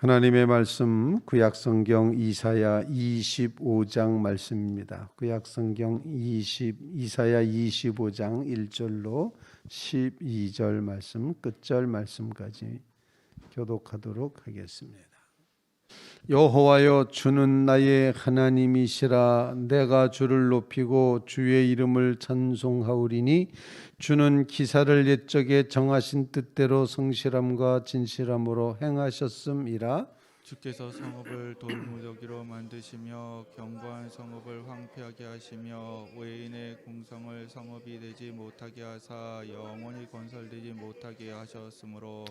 하나님의 말씀 구약 성경 이사야 25장 말씀입니다. 구약 성경 20 이사야 25장 1절로 12절 말씀 끝절 말씀까지 교독하도록 하겠습니다. 여호와여 주는 나의 하나님이시라. 내가 주를 높이고 주의 이름을 찬송하오리니 주는 기사를 옛적에 정하신 뜻대로 성실함과 진실함으로 행하셨음이라 주께서 성읍을 돌무더기로 만드시며 견고한 성읍을 황폐하게 하시며 외인의 공성을 성읍이 되지 못하게 하사 영원히 건설되지 못하게 하셨으므로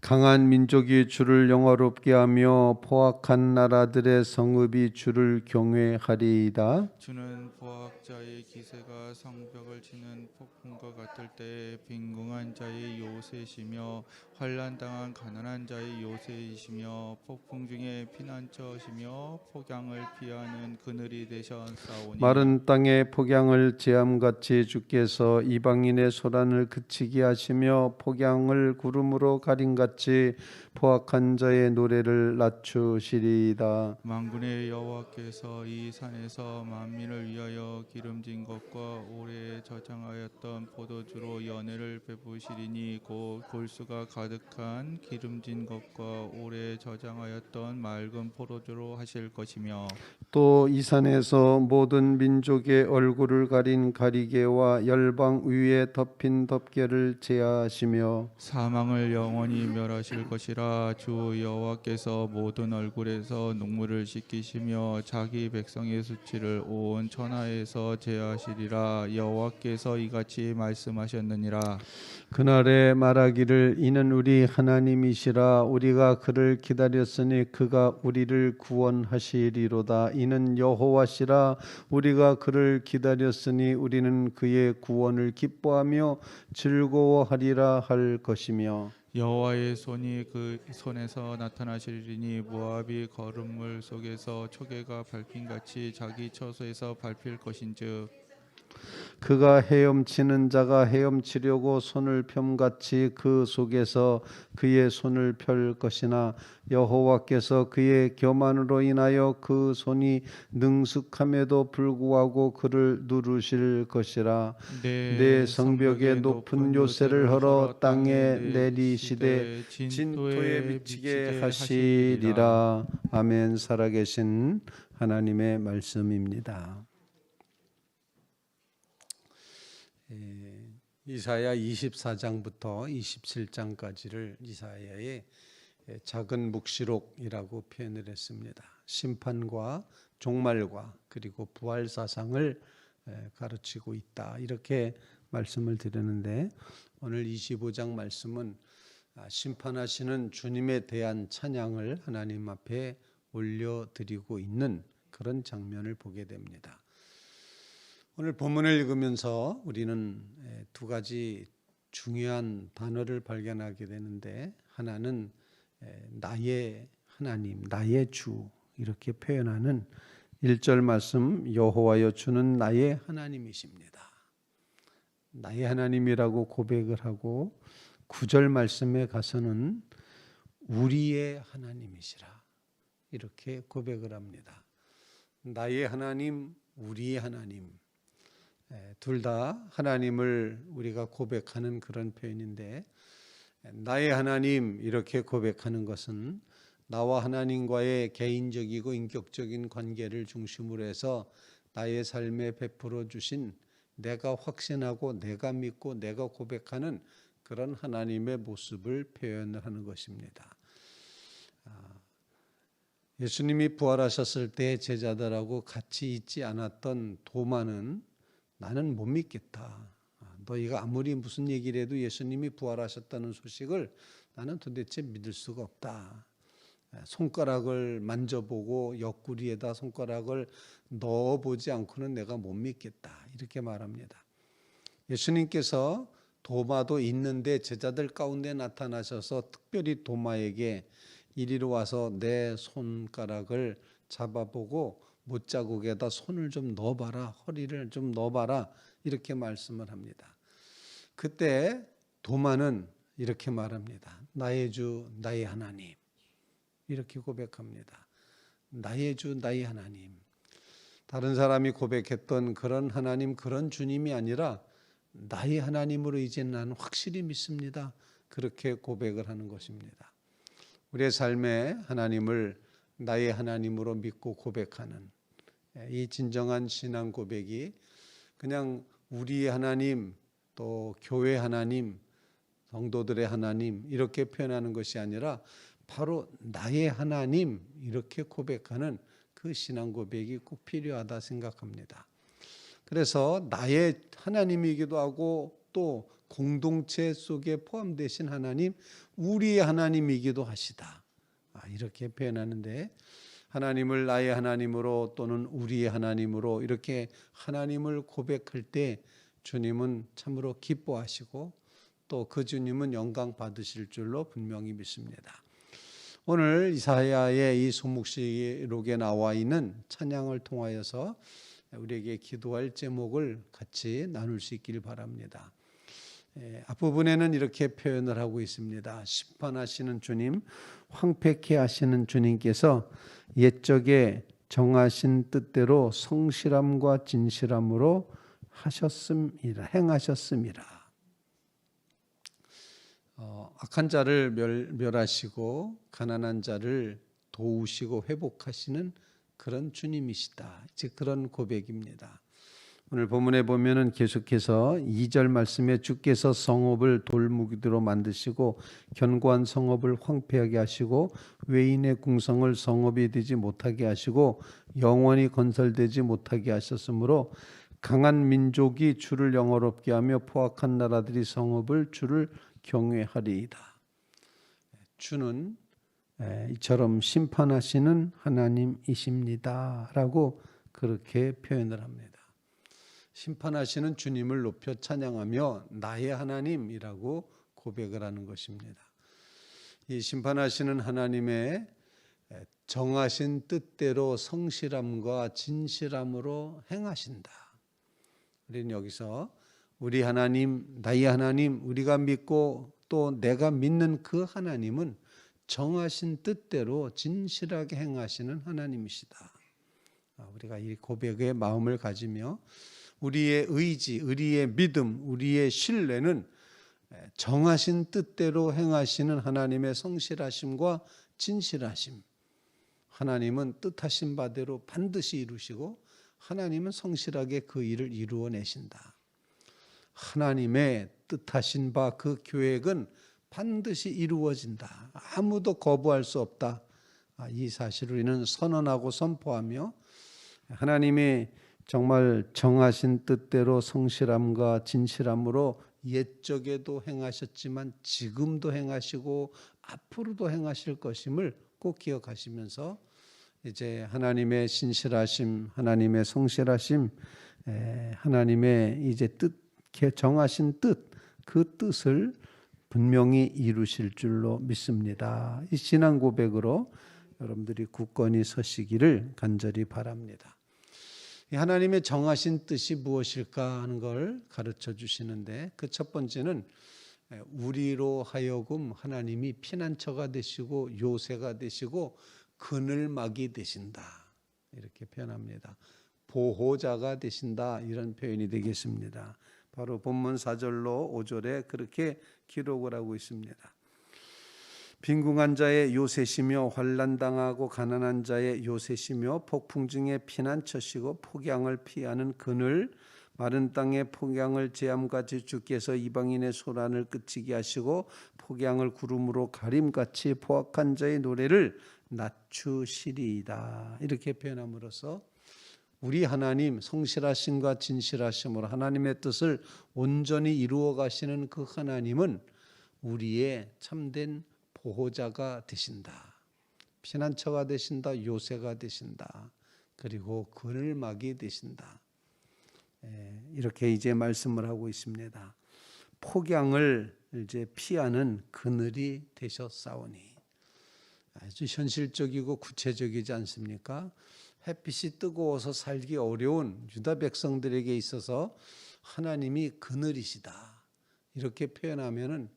강한 민족이 주를 영화롭게 하며 포악한 나라들의 성읍이 주를 경외하리이다. 주는 보학자의 기세가 성벽을 치는 폭풍과 같을 때 빈궁한 자의 요새시며 환란 당한 가난한 자의 요새이시며 폭풍 중에 피난처시며 폭양을 피하는 그늘이 되셨사오니 마른 땅의 폭양을 재암같이 주께서 이방인의 소란을 그치게 하시며 폭양을 구름으로 가림같이 포악한 자의 노래를 낮추시리이다. 만군의 여호와께서 이 산에서 만민을 위하여 기름진 것과 오래 저장하였던 포도주로 연회를 베푸시리니 곧 골수가 가득한 기름진 것과 오래 저장 하였던 맑은 포도주로 하실 것이며 또 이 산에서 모든 민족의 얼굴을 가린 가리개와 열방 위에 덮인 덮개를 제하시며 사망을 영원히 멸하실 것이라 주 여호와께서 모든 얼굴에서 눈물을 씻기시며 자기 백성의 수치를 온 천하에서 제하시리라. 여호와께서 이같이 말씀하셨느니라 그날에 말하기를 이는 우리 하나님이시라 우리가 그를 기다렸으니 그가 우리를 구원하시리로다. 이는 여호와시라 우리가 그를 기다렸으니 우리는 그의 구원을 기뻐하며 즐거워하리라 할 것이며. 여호와의 손이 그 손에서 나타나시리니 모압이 거름물 속에서 초계가 밟힌 같이 자기 처소에서 밟힐 것인즉 그가 헤엄치는 자가 헤엄치려고 손을 펴같이 그 속에서 그의 손을 펼 것이나 여호와께서 그의 교만으로 인하여 그 손이 능숙함에도 불구하고 그를 누르실 것이라. 내 성벽에 높은 요새를 헐어 땅에 내리시되 진토에 미치게 하시리라. 아멘. 살아계신 하나님의 말씀입니다. 예, 이사야 24장부터 27장까지를 이사야의 예, 작은 묵시록이라고 표현을 했습니다. 심판과 종말과 그리고 부활 사상을 예, 가르치고 있다. 이렇게 말씀을 드렸는데 오늘 25장 말씀은 아, 심판하시는 주님에 대한 찬양을 하나님 앞에 올려드리고 있는 그런 장면을 보게 됩니다. 오늘 본문을 읽으면서 우리는 두 가지 중요한 단어를 발견하게 되는데 하나는 나의 하나님, 나의 주 이렇게 표현하는 1절 말씀 여호와여 주는 나의 하나님이십니다. 나의 하나님이라고 고백을 하고 9절 말씀에 가서는 우리의 하나님이시라 이렇게 고백을 합니다. 나의 하나님, 우리의 하나님 둘 다 하나님을 우리가 고백하는 그런 표현인데 나의 하나님 이렇게 고백하는 것은 나와 하나님과의 개인적이고 인격적인 관계를 중심으로 해서 나의 삶에 베풀어 주신 내가 확신하고 내가 믿고 내가 고백하는 그런 하나님의 모습을 표현을 하는 것입니다. 아, 예수님이 부활하셨을 때 제자들하고 같이 있지 않았던 도마는 나는 못 믿겠다. 아, 너희가 아무리 무슨 얘기를 해도 예수님이 부활하셨다는 소식을 나는 도대체 믿을 수가 없다. 아, 손가락을 만져보고 옆구리에다 손가락을 넣어보지 않고는 내가 못 믿겠다. 이렇게 말합니다. 예수님께서 도마도 있는데 제자들 가운데 나타나셔서 특별히 도마에게 이리로 와서 내 손가락을 잡아보고 못자국에다 손을 좀 넣어봐라 허리를 좀 넣어봐라 이렇게 말씀을 합니다. 그때 도마는 이렇게 말합니다. 나의 주 나의 하나님 이렇게 고백합니다. 나의 주 나의 하나님. 다른 사람이 고백했던 그런 하나님 그런 주님이 아니라 나의 하나님으로 이제 나는 확실히 믿습니다. 그렇게 고백을 하는 것입니다. 우리의 삶에 하나님을 나의 하나님으로 믿고 고백하는 이 진정한 신앙 고백이 그냥 우리의 하나님 또 교회 하나님 성도들의 하나님 이렇게 표현하는 것이 아니라 바로 나의 하나님 이렇게 고백하는 그 신앙 고백이 꼭 필요하다 생각합니다. 그래서 나의 하나님이기도 하고 또 공동체 속에 포함되신 하나님, 우리의 하나님이기도 하시다. 아, 이렇게 표현하는데 하나님을 나의 하나님으로 또는 우리의 하나님으로 이렇게 하나님을 고백할 때 주님은 참으로 기뻐하시고 또 그 주님은 영광 받으실 줄로 분명히 믿습니다. 오늘 이사야의 이 소묵시록에 나와 있는 찬양을 통하여서 우리에게 기도할 제목을 같이 나눌 수 있길 바랍니다. 예, 앞부분에는 이렇게 표현을 하고 있습니다. 심판하시는 주님, 황폐케 하시는 주님께서 옛적에 정하신 뜻대로 성실함과 진실함으로 하셨음이라 행하셨음이라. 어, 악한 자를 멸, 멸하시고 가난한 자를 도우시고 회복하시는 그런 주님이시다. 즉 그런 고백입니다. 오늘 본문에 보면은 계속해서 2절 말씀에 주께서 성읍을 돌무기로 만드시고 견고한 성읍을 황폐하게 하시고 외인의 궁성을 성읍이 되지 못하게 하시고 영원히 건설되지 못하게 하셨으므로 강한 민족이 주를 영어롭게 하며 포악한 나라들이 성읍을 주를 경외하리이다. 주는 에, 이처럼 심판하시는 하나님이십니다라고 그렇게 표현을 합니다. 심판하시는 주님을 높여 찬양하며 나의 하나님이라고 고백을 하는 것입니다. 이 심판하시는 하나님의 정하신 뜻대로 성실함과 진실함으로 행하신다. 우리는 여기서 우리 하나님, 나의 하나님, 우리가 믿고 또 내가 믿는 그 하나님은 정하신 뜻대로 진실하게 행하시는 하나님이시다. 아, 우리가 이 고백의 마음을 가지며 우리의 의지, 우리의 믿음, 우리의 신뢰는 정하신 뜻대로 행하시는 하나님의 성실하심과 진실하심. 하나님은 뜻하신 바대로 반드시 이루시고 하나님은 성실하게 그 일을 이루어 내신다. 하나님의 뜻하신 바 그 계획은 반드시 이루어진다. 아무도 거부할 수 없다. 아, 이 사실을 우리는 선언하고 선포하며 하나님이 정말 정하신 뜻대로 성실함과 진실함으로 옛적에도 행하셨지만 지금도 행하시고 앞으로도 행하실 것임을 꼭 기억하시면서 이제 하나님의 신실하심, 하나님의 성실하심, 하나님의 이제 뜻 정하신 뜻, 그 뜻을 분명히 이루실 줄로 믿습니다. 이 신앙 고백으로 여러분들이 굳건히 서시기를 간절히 바랍니다. 하나님의 정하신 뜻이 무엇일까 하는 걸 가르쳐 주시는데 그 첫 번째는 우리로 하여금 하나님이 피난처가 되시고 요새가 되시고 그늘막이 되신다. 이렇게 표현합니다. 보호자가 되신다. 이런 표현이 되겠습니다. 바로 본문 4절로 5절에 그렇게 기록을 하고 있습니다. 빈궁한 자의 요새시며 환난 당하고 가난한 자의 요새시며 폭풍 중에 피난처시고 폭양을 피하는 그늘 마른 땅의 폭양을 제함같이 주께서 이방인의 소란을 그치게 하시고 폭양을 구름으로 가림같이 포악한 자의 노래를 낮추시리이다. 이렇게 표현함으로써 우리 하나님 성실하심과 진실하심으로 하나님의 뜻을 온전히 이루어 가시는 그 하나님은 우리의 참된 보호자가 되신다. 피난처가 되신다. 요새가 되신다. 그리고 그늘막이 되신다. 예, 이렇게 이제 말씀을 하고 있습니다. 폭양을 이제 피하는 그늘이 되셨사오니 아주 현실적이고 구체적이지 않습니까? 햇빛이 뜨거워서 살기 어려운 유다 백성들에게 있어서 하나님이 그늘이시다. 이렇게 표현하면은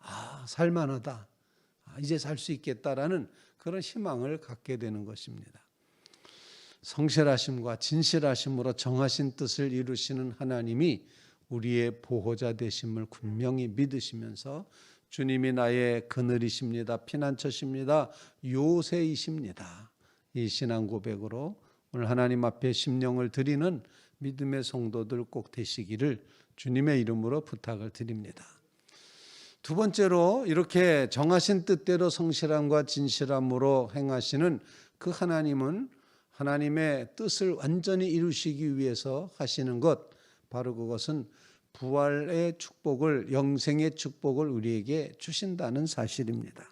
아, 살만하다. 아, 이제 살 수 있겠다라는 그런 희망을 갖게 되는 것입니다. 성실하심과 진실하심으로 정하신 뜻을 이루시는 하나님이 우리의 보호자 되심을 분명히 믿으시면서 주님이 나의 그늘이십니다. 피난처십니다. 요새이십니다. 이 신앙 고백으로 오늘 하나님 앞에 심령을 드리는 믿음의 성도들 꼭 되시기를 주님의 이름으로 부탁을 드립니다. 두 번째로 이렇게 정하신 뜻대로 성실함과 진실함으로 행하시는 그 하나님은 하나님의 뜻을 완전히 이루시기 위해서 하시는 것 바로 그것은 부활의 축복을 영생의 축복을 우리에게 주신다는 사실입니다.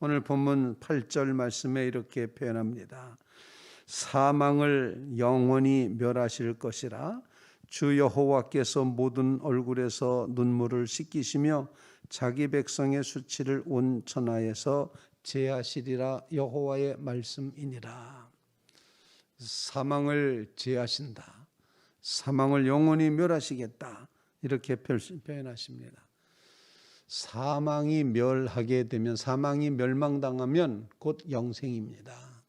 오늘 본문 8절 말씀에 이렇게 표현합니다. 사망을 영원히 멸하실 것이라 주 여호와께서 모든 얼굴에서 눈물을 씻기시며 자기 백성의 수치를 온 천하에서 제하시리라 여호와의 말씀이니라. 사망을 제하신다. 사망을 영원히 멸하시겠다. 이렇게 표현하십니다. 사망이 멸하게 되면 사망이 멸망당하면 곧 영생입니다.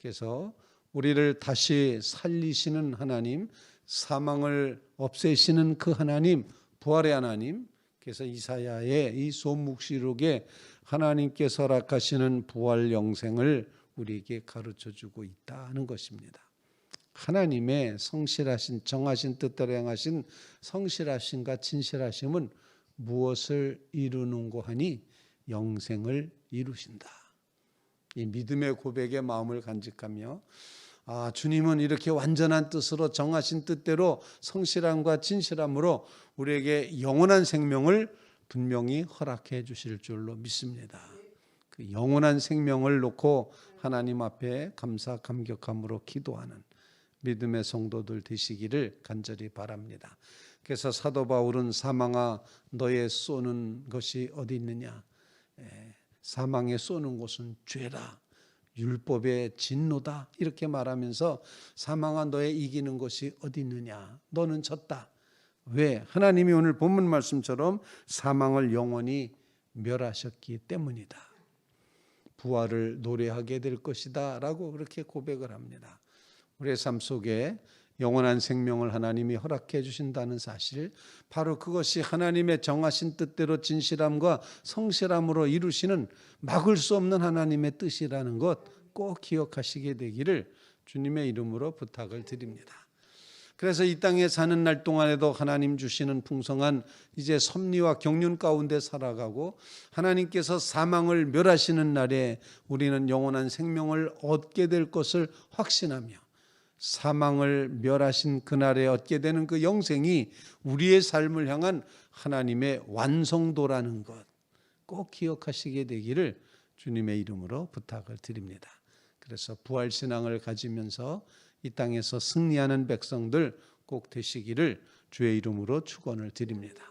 그래서 우리를 다시 살리시는 하나님, 사망을 없애시는 그 하나님, 부활의 하나님. 그래서 이사야의 이 소묵시록에 하나님께서 허락하시는 부활 영생을 우리에게 가르쳐 주고 있다는 것입니다. 하나님의 성실하신 정하신 뜻대로 행하신 성실하심과 진실하심은 무엇을 이루는고 하니 영생을 이루신다. 이 믿음의 고백의 마음을 간직하며 아, 주님은 이렇게 완전한 뜻으로 정하신 뜻대로 성실함과 진실함으로 우리에게 영원한 생명을 분명히 허락해 주실 줄로 믿습니다. 그 영원한 생명을 놓고 하나님 앞에 감사 감격함으로 기도하는 믿음의 성도들 되시기를 간절히 바랍니다. 그래서 사도 바울은 사망아 너의 쏘는 것이 어디 있느냐? 에, 사망에 쏘는 곳은 죄라. 율법의 진노다. 이렇게 말하면서 사망아 너의 이기는 것이 어디 있느냐? 너는 졌다. 왜? 하나님이 오늘 본문 말씀처럼 사망을 영원히 멸하셨기 때문이다. 부활을 노래하게 될 것이다. 라고 그렇게 고백을 합니다. 우리의 삶 속에 영원한 생명을 하나님이 허락해 주신다는 사실, 바로 그것이 하나님의 정하신 뜻대로 진실함과 성실함으로 이루시는 막을 수 없는 하나님의 뜻이라는 것 꼭 기억하시게 되기를 주님의 이름으로 부탁을 드립니다. 그래서 이 땅에 사는 날 동안에도 하나님 주시는 풍성한 이제 섭리와 경륜 가운데 살아가고 하나님께서 사망을 멸하시는 날에 우리는 영원한 생명을 얻게 될 것을 확신하며 사망을 멸하신 그날에 얻게 되는 그 영생이 우리의 삶을 향한 하나님의 완성도라는 것 꼭 기억하시게 되기를 주님의 이름으로 부탁을 드립니다. 그래서 부활 신앙을 가지면서 이 땅에서 승리하는 백성들 꼭 되시기를 주의 이름으로 축원을 드립니다.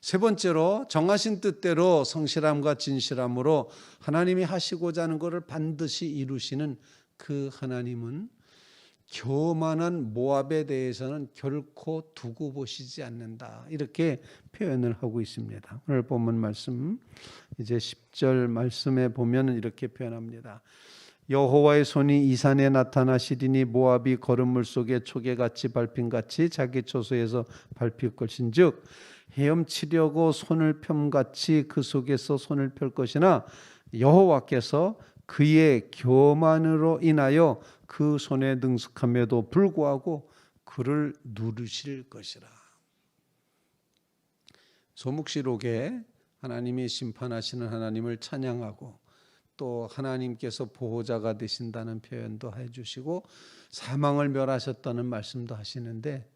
세 번째로 정하신 뜻대로 성실함과 진실함으로 하나님이 하시고자 하는 것을 반드시 이루시는 그 하나님은 교만한 모압에 대해서는 결코 두고 보시지 않는다. 이렇게 표현을 하고 있습니다. 오늘 본문 말씀 이제 10절 말씀에 보면 이렇게 표현합니다. 여호와의 손이 이 산에 나타나시리니 모압이 걸음물 속에 초계같이 밟힌같이 자기 초소에서 밟힐 것인즉 헤엄치려고 손을 펴같이 그 속에서 손을 펼 것이나 여호와께서 그의 교만으로 인하여 그 손에 능숙함에도 불구하고 그를 누르실 것이라. 소묵시록에 하나님이 심판하시는 하나님을 찬양하고 또 하나님께서 보호자가 되신다는 표현도 해주시고 사망을 멸하셨다는 말씀도 하시는데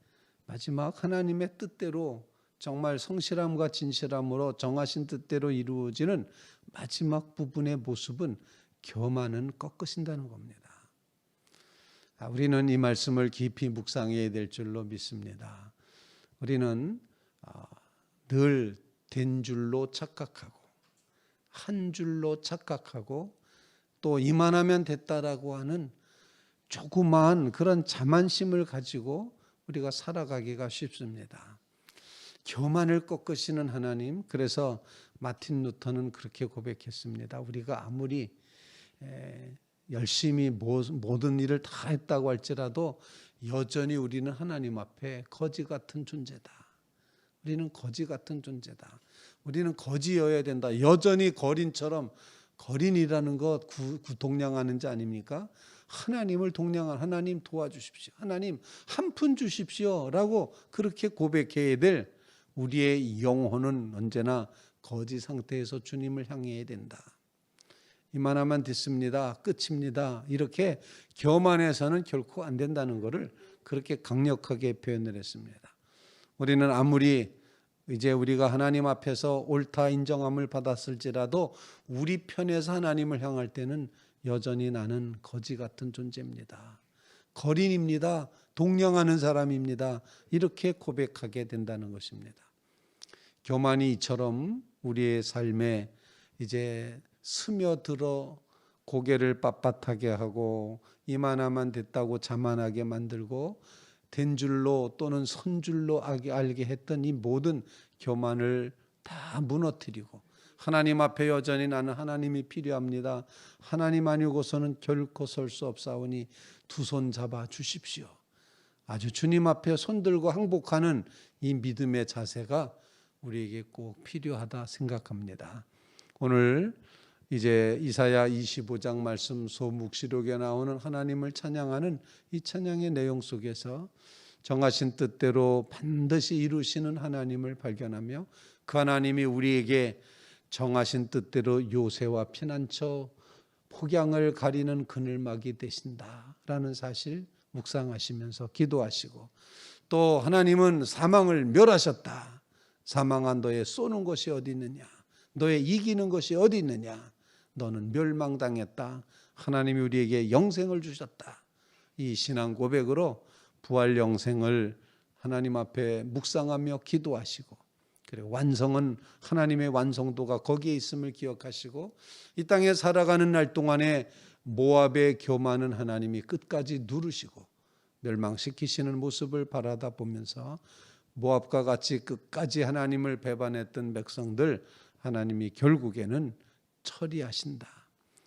마지막 하나님의 뜻대로 정말 성실함과 진실함으로 정하신 뜻대로 이루어지는 마지막 부분의 모습은 교만은 꺾으신다는 겁니다. 아, 우리는 이 말씀을 깊이 묵상해야 될 줄로 믿습니다. 우리는 아, 늘된 줄로 착각하고 한 줄로 착각하고 또 이만하면 됐다라고 하는 조그마한 그런 자만심을 가지고 우리가 살아가기가 쉽습니다. 교만을 꺾으시는 하나님. 그래서 마틴 루터는 그렇게 고백했습니다. 우리가 아무리 에, 열심히 모- 모든 일을 다 했다고 할지라도 여전히 우리는 하나님 앞에 거지 같은 존재다. 우리는 거지 같은 존재다. 우리는 거지여야 된다. 여전히 거린처럼 거린이라는 것 구, 구- 동냥하는 자 아닙니까? 하나님을 동냥한 하나님 도와주십시오. 하나님 한 푼 주십시오라고 그렇게 고백해야 될 우리의 영혼은 언제나 거지 상태에서 주님을 향해야 된다. 이만하면 됐습니다. 끝입니다. 이렇게 교만해서는 결코 안 된다는 것을 그렇게 강력하게 표현을 했습니다. 우리는 아무리 이제 우리가 하나님 앞에서 옳다 인정함을 받았을지라도 우리 편에서 하나님을 향할 때는 여전히 나는 거지 같은 존재입니다. 거린입니다. 동령하는 사람입니다. 이렇게 고백하게 된다는 것입니다. 교만이 이처럼 우리의 삶에 이제 스며들어 고개를 빳빳하게 하고 이만하만 됐다고 자만하게 만들고 된 줄로 또는 선 줄로 알게- 했던 이 모든 교만을 다 무너뜨리고 하나님 앞에 여전히 나는 하나님이 필요합니다. 하나님 아니고서는 결코 설 수 없사오니 두 손 잡아 주십시오. 아주 주님 앞에 손 들고 항복하는 이 믿음의 자세가 우리에게 꼭 필요하다 생각합니다. 오늘 이제 이사야 25장 말씀 소묵시록에 나오는 하나님을 찬양하는 이 찬양의 내용 속에서 정하신 뜻대로 반드시 이루시는 하나님을 발견하며 그 하나님이 우리에게 정하신 뜻대로 요새와 피난처 폭양을 가리는 그늘막이 되신다라는 사실 묵상하시면서 기도하시고 또 하나님은 사망을 멸하셨다. 사망한 너의 쏘는 것이 어디 있느냐? 너의 이기는 것이 어디 있느냐? 너는 멸망당했다. 하나님이 우리에게 영생을 주셨다. 이 신앙 고백으로 부활 영생을 하나님 앞에 묵상하며 기도하시고 그리고 완성은 하나님의 완성도가 거기에 있음을 기억하시고 이 땅에 살아가는 날 동안에 모압의 교만은 하나님이 끝까지 누르시고 멸망시키시는 모습을 바라다 보면서 모압과 같이 끝까지 하나님을 배반했던 백성들 하나님이 결국에는 처리하신다.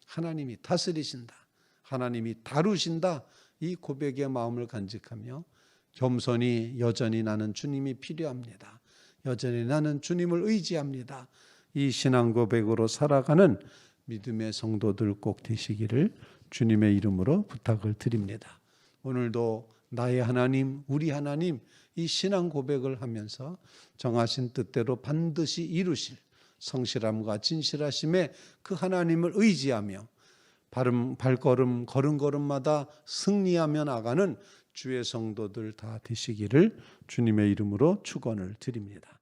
하나님이 다스리신다. 하나님이 다루신다. 이 고백의 마음을 간직하며 겸손히 여전히 나는 주님이 필요합니다. 여전히 나는 주님을 의지합니다. 이 신앙 고백으로 살아가는 믿음의 성도들 꼭 되시기를 주님의 이름으로 부탁을 드립니다. 오늘도 나의 하나님, 우리 하나님 이 신앙 고백을 하면서 정하신 뜻대로 반드시 이루실 성실함과 진실하심에 그 하나님을 의지하며 발음, 발걸음 걸음걸음마다 승리하며 나가는 주의 성도들 다 되시기를 주님의 이름으로 축원을 드립니다.